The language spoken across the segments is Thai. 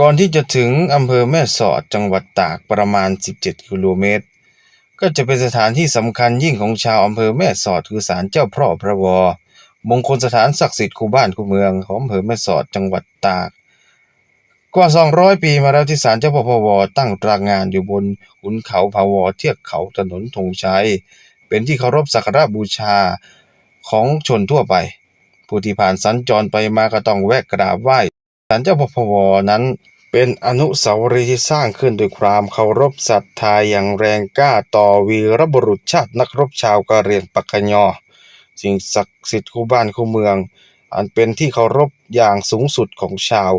ก่อนที่จะถึงอำเภอแม่สอดจังหวัดตากประมาณ 17 กิโลเมตร ก็จะเป็นสถานที่สำคัญยิ่งของชาวอำเภอแม่สอดคือศาลเจ้าพ่อพระวอมงคลสถานศักดิ์สิทธิ์คู่บ้านคู่เมืองของอำเภอแม่สอดจังหวัดตาก กว่า 200 ปีมาแล้วที่ศาลเจ้าพ่อพระวอตั้งตรางานอยู่บนขุนเขาพะวอเทือกเขาถนนธงชัย เป็นที่เคารพสักการะบูชาของชนทั่วไป ผู้ที่ผ่านสัญจรไปมาก็ต้องแวะกราบไหว้ ลเจ้าพพวนั้น เป็นอนุสาวรีย์ที่สร้างขึ้นด้วยความเคารพศรัทธาอย่างแรงกล้าต่อวีรบุรุษชาตินักรบชาวกะเหรี่ยงปักกะยอ สิ่งศักดิ์สิทธิ์คู่บ้านคู่เมือง อันเป็นที่เคารพอย่างสูงสุดของชาว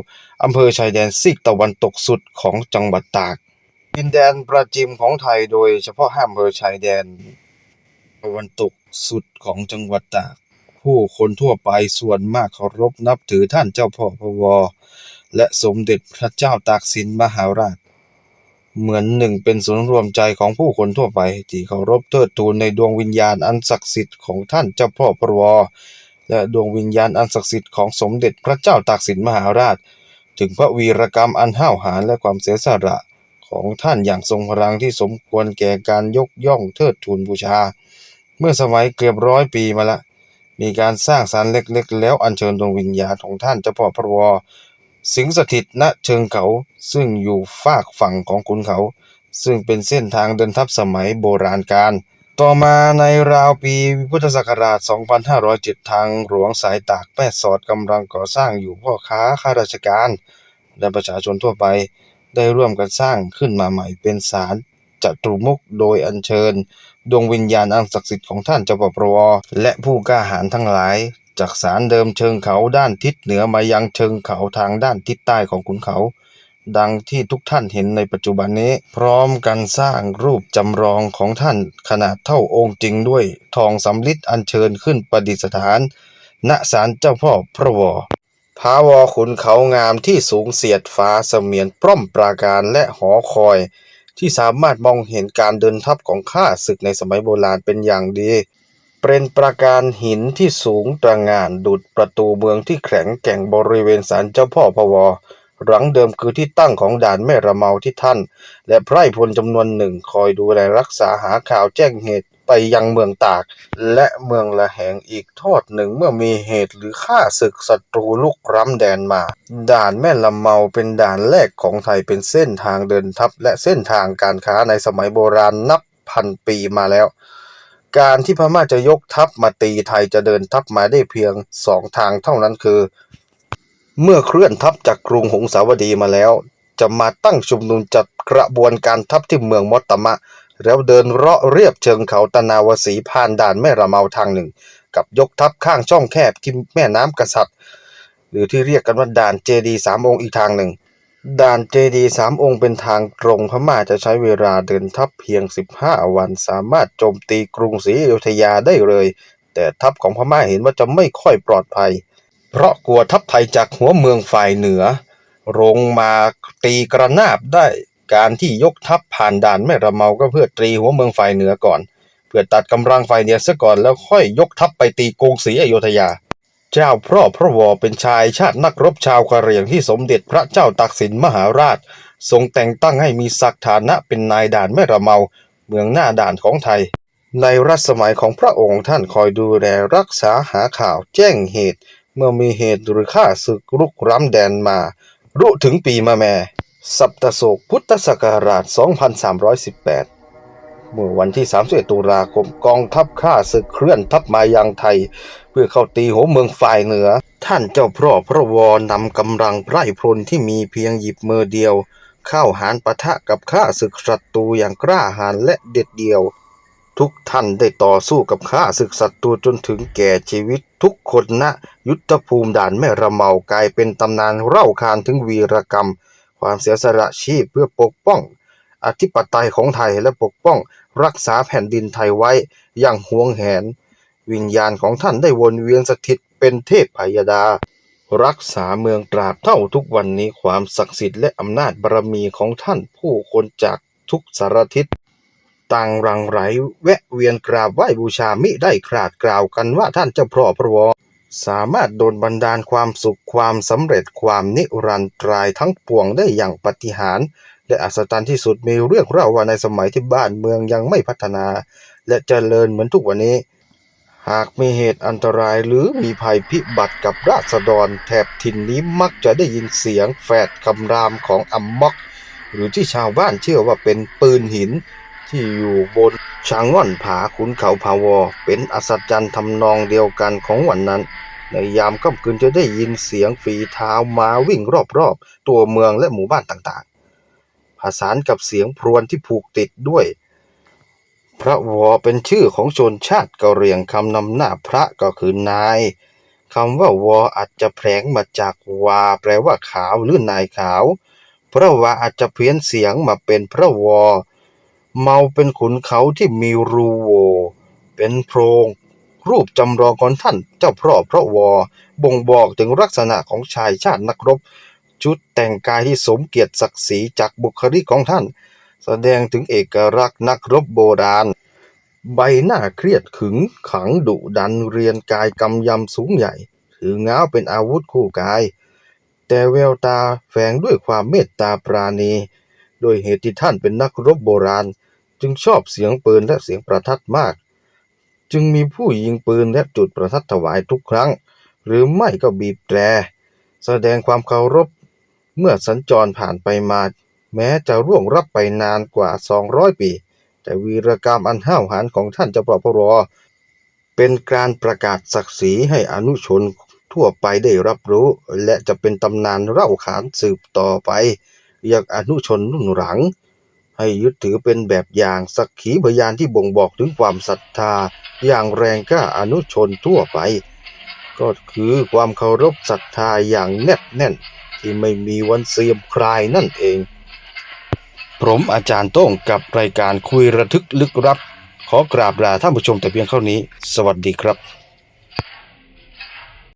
อำเภอชายแดนซีกตะวันตกสุดของจังหวัดตาก ดินแดนประจิมของไทยโดยเฉพาะห้าอำเภอชายแดนตะวันตกสุดของจังหวัดตาก ผู้คนทั่วไปส่วนมากเคารพนับถือท่านเจ้าพ่อพวอและสมเด็จพระเจ้าตากสินมหาราช เหมือนหนึ่งเป็นศูนย์รวมใจของผู้คนทั่วไป ที่เคารพเทิดทูนในดวงวิญญาณอันศักดิ์สิทธิ์ของท่านเจ้าพ่อพวอและดวงวิญญาณอันศักดิ์สิทธิ์ของสมเด็จพระเจ้าตากสินมหาราช ถึงพระวีรกรรมอันห้าวหาญและความเสียสละของท่านอย่างทรงพลังที่สมควรแก่การยกย่องเทิดทูนบูชา เมื่อสมัยเกือบร้อยปีมาละ มีการสร้างศาลเล็กๆ แล้วอัญเชิญดวงวิญญาณของท่านเจ้าพ่อพระวอสิงสถิตณเชิงเขาซึ่งอยู่ฝากฝั่งของขุนเขา ซึ่งเป็นเส้นทางเดินทัพสมัยโบราณกาลต่อมาในราวปีพุทธศักราช 2507 ทางหลวงสายตากแม่สอดกำลังก่อสร้างอยู่พ่อค้าข้าราชการ และประชาชนทั่วไปได้ร่วมกันสร้างขึ้นมาใหม่เป็นศาล จตุมุกโดยอัญเชิญ ดวงวิญญาณอันศักดิ์สิทธิ์ของท่านเจ้าพ่อพรวอและผู้กล้าหาญทั้งหลาย จากศาลเดิมเชิงเขาด้านทิศเหนือมายังเชิงเขาทางด้านทิศใต้ของขุนเขา ดังที่ทุกท่านเห็นในปัจจุบันนี้ พร้อมกันสร้างรูปจำลองของท่านขนาดเท่าองค์จริงด้วยทองสำริดอัญเชิญขึ้นประดิษฐาน ณศาลเจ้าพ่อพระวอพาวอขุนเขางามที่สูงเสียดฟ้าเสมียนปล้อมปราการและหอคอย ที่สามารถมองเห็นการเดินทัพของข้าศึกในสมัยโบราณเป็นอย่างดี เป็นประการหินที่สูงตระหง่านดุดประตูเมืองที่แข็งแกร่งบริเวณศาลเจ้าพ่อพวอหลังเดิมคือที่ตั้งของด่านแม่ระเมาที่ท่าน และไพร่พลจำนวนหนึ่งคอยดูแลรักษาหาข่าวแจ้งเหตุ ไปยังเมืองตาก และเมืองละแหงอีกทอดหนึ่งเมื่อมีเหตุหรือฆ่าศึกศัตรูลุกร้ำแดนมา ด่านแม่ลำเมาเป็นด่านแรกของไทยเป็นเส้นทางเดินทัพและเส้นทางการค้าในสมัยโบราณนับพันปีมาแล้ว การที่พม่าจะยกทัพมาตีไทยจะเดินทัพมาได้เพียงสองทางเท่านั้นคือ เมื่อเคลื่อนทัพจากกรุงหงสาวดีมาแล้ว จะมาตั้งชุมนุมจัดกระบวนการทัพที่เมืองมอตตมะ แล้วเดินเลาะเรียบเชิงเขาตะนาวสีผ่านด่านแม่ระเมาทางหนึ่ง กับยกทัพข้างช่องแคบที่แม่น้ำกษัตริย์ หรือที่เรียกกันว่าด่านเจดีสามองค์อีกทางหนึ่ง ด่านเจดีสามองค์เป็นทางตรงพม่าจะใช้เวลาเดินทัพเพียง 15 วันสามารถโจมตีกรุงศรีอยุธยาได้เลย แต่ทัพของพม่าเห็นว่าจะไม่ค่อยปลอดภัย เพราะกลัวทัพไทยจากหัวเมืองฝ่ายเหนือลงมาตีกระนาบได้ การที่ยกทัพผ่านด่านแม่ระเมาก็เพื่อตรีหัวเมืองฝ่ายเหนือก่อน เพื่อตัดกำลังฝ่ายเหนือซะก่อนแล้วค่อยยกทัพไปตีกรุงศรีอยุธยา เจ้าพ่อพระวอเป็นชายชาตินักรบชาวกะเหรี่ยงที่สมเด็จพระเจ้าตากสินมหาราช ทรงแต่งตั้งให้มีศักดิ์ฐานะเป็นนายด่านแม่ระเมาเมืองหน้าด่านของไทย ในรัชสมัยของพระองค์ท่านคอยดูแลรักษาหาข่าวแจ้งเหตุ เมื่อมีเหตุหรือฆ่าศึกรุกร้ำแดนมา รู้ถึงปีมะแม่ สัปตโศกพุทธศักราช 2318 เมื่อวันที่ 31 ตุลาคมกองทัพข้าศึกเคลื่อนทัพมายังไทย เพื่อเข้าตีหัวเมืองฝ่ายเหนือ ท่านเจ้าพ่อพระวอนำกำลังไพร่พลที่มีเพียงหยิบมือเดียว เข้าหารปะทะกับข้าศึกศัตรูอย่างกล้าหาญและเด็ดเดี่ยว ทุกท่านได้ต่อสู้กับข้าศึกศัตรูจนถึงแก่ชีวิตทุกคนณยุทธภูมิด่านแม่ระเมากลายเป็นตำนานเล่าขานถึงวีรกรรม ความเสียสละชีพเพื่อปกป้อง อธิปไตยของไทยและปกป้อง รักษาแผ่นดินไทยไว้อย่างหวงแหน วิญญาณของท่านได้วนเวียนสถิตเป็นเทพพยดา รักษาเมืองตราบเท่าทุกวันนี้ความศักดิ์สิทธิ์และอำนาจบารมีของท่านผู้คนจากทุกสารทิศต่างรังไหลแวะเวียนกราบไหว้บูชามิได้คราดกล่าวกันว่าท่านเจ้าพ่อพระวอ สามารถโดนบันดาลความสุขความสำเร็จความนิรันตรายทั้งปวงได้อย่างปฏิหาร และอัศจรรย์ที่สุดมีเรื่องเล่าว่าในสมัยที่บ้านเมืองยังไม่พัฒนา และเจริญเหมือนทุกวันนี้ หากมีเหตุอันตรายหรือมีภัยพิบัติกับราษฎร แถบถิ่นนี้มักจะได้ยินเสียงแฝดคำรามของอัมม็อก หรือที่ชาวบ้านเชื่อว่าเป็นปืนหิน ที่อยู่บนชางง่อนผาขุนเขาพาวอ เป็นอัศจรรย์ทำนองเดียวกันของวันนั้น ในยามค่ำคืนจะได้ยินเสียงฝีเท้าม้าวิ่งรอบๆ ตัวเมืองและหมู่บ้านต่างๆ ผสานกับเสียงพรวนที่ผูกติดด้วย พระวอเป็นชื่อของชนชาติกะเหรี่ยงคำนำหน้าพระก็คือนายคำว่าวออาจจะแผลงมาจากวา แปลว่าขาวหรือนายขาว พระวาอาจจะเพี้ยนเสียงมาเป็นพระวอ เมาเป็นขุนเขาที่มีรูโหวเป็นโพรง รูปจำลองของท่านเจ้าพ่อพระวอ บ่งบอกถึงลักษณะของชายชาตินักรบ ชุดแต่งกายที่สมเกียรติศักดิ์ศรีจากบุคลิกของท่าน แสดงถึงเอกลักษณ์นักรบโบราณ ใบหน้าเครียดขึงขังดุดันเรียนกายกำยำสูงใหญ่ ถือง้าวเป็นอาวุธคู่กาย แต่แววตาแฝงด้วยความเมตตาปราณี โดยเหตุที่ท่านเป็นนักรบโบราณ จึงชอบเสียงปืนและเสียงประทัดมาก จึงมีผู้ยิงปืนและจุดประทัดถวายทุกครั้ง หรือไม่ก็บีบแตร แสดงความเคารพเมื่อสัญจรผ่านไปมา แม้จะร่วงรับไปนานกว่า 200 ปี แต่วีรกรรมอันห้าวหาญของท่านเจ้าพ่อพรอเป็นการประกาศศักดิ์ศรีให้อนุชนทั่วไปได้รับรู้ และจะเป็นตำนานเล่าขานสืบต่อไป อย่างอนุชนรุ่นหลัง ให้ยึดถือเป็นแบบอย่างสักขีพยานที่บ่งบอกถึงความศรัทธา อย่างแรงกล้าอนุชนทั่วไป ก็คือความเคารพศรัทธาอย่างแนบแน่น ที่ไม่มีวันเสื่อมคลายนั่นเอง ผมอาจารย์โต้งกับรายการคุยระทึกลึกลับขอกราบลาท่านผู้ชมแต่เพียงเท่านี้ สวัสดีครับ